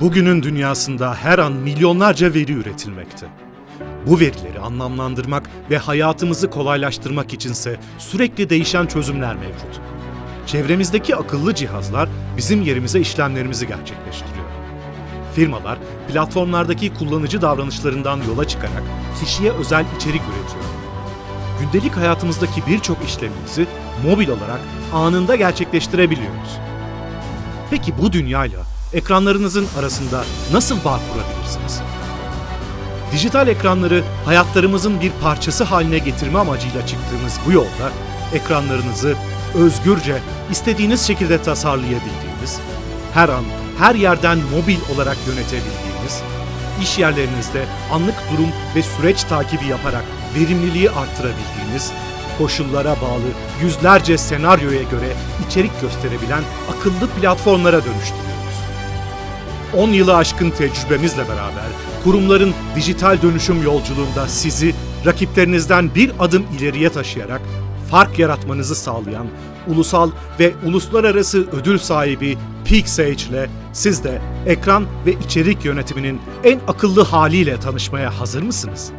Bugünün dünyasında her an milyonlarca veri üretilmekte. Bu verileri anlamlandırmak ve hayatımızı kolaylaştırmak içinse sürekli değişen çözümler mevcut. Çevremizdeki akıllı cihazlar bizim yerimize işlemlerimizi gerçekleştiriyor. Firmalar platformlardaki kullanıcı davranışlarından yola çıkarak kişiye özel içerik üretiyor. Gündelik hayatımızdaki birçok işlemimizi mobil olarak anında gerçekleştirebiliyoruz. Peki bu dünyayla ekranlarınızın arasında nasıl bağ kurabilirsiniz? Dijital ekranları hayatlarımızın bir parçası haline getirme amacıyla çıktığımız bu yolda ekranlarınızı özgürce istediğiniz şekilde tasarlayabildiğiniz, her an her yerden mobil olarak yönetebildiğiniz, iş yerlerinizde anlık durum ve süreç takibi yaparak verimliliği arttırabildiğiniz, koşullara bağlı yüzlerce senaryoya göre içerik gösterebilen akıllı platformlara dönüştürüyoruz. 10 yılı aşkın tecrübemizle beraber kurumların dijital dönüşüm yolculuğunda sizi rakiplerinizden bir adım ileriye taşıyarak fark yaratmanızı sağlayan ulusal ve uluslararası ödül sahibi PeakSage ile siz de ekran ve içerik yönetiminin en akıllı haliyle tanışmaya hazır mısınız?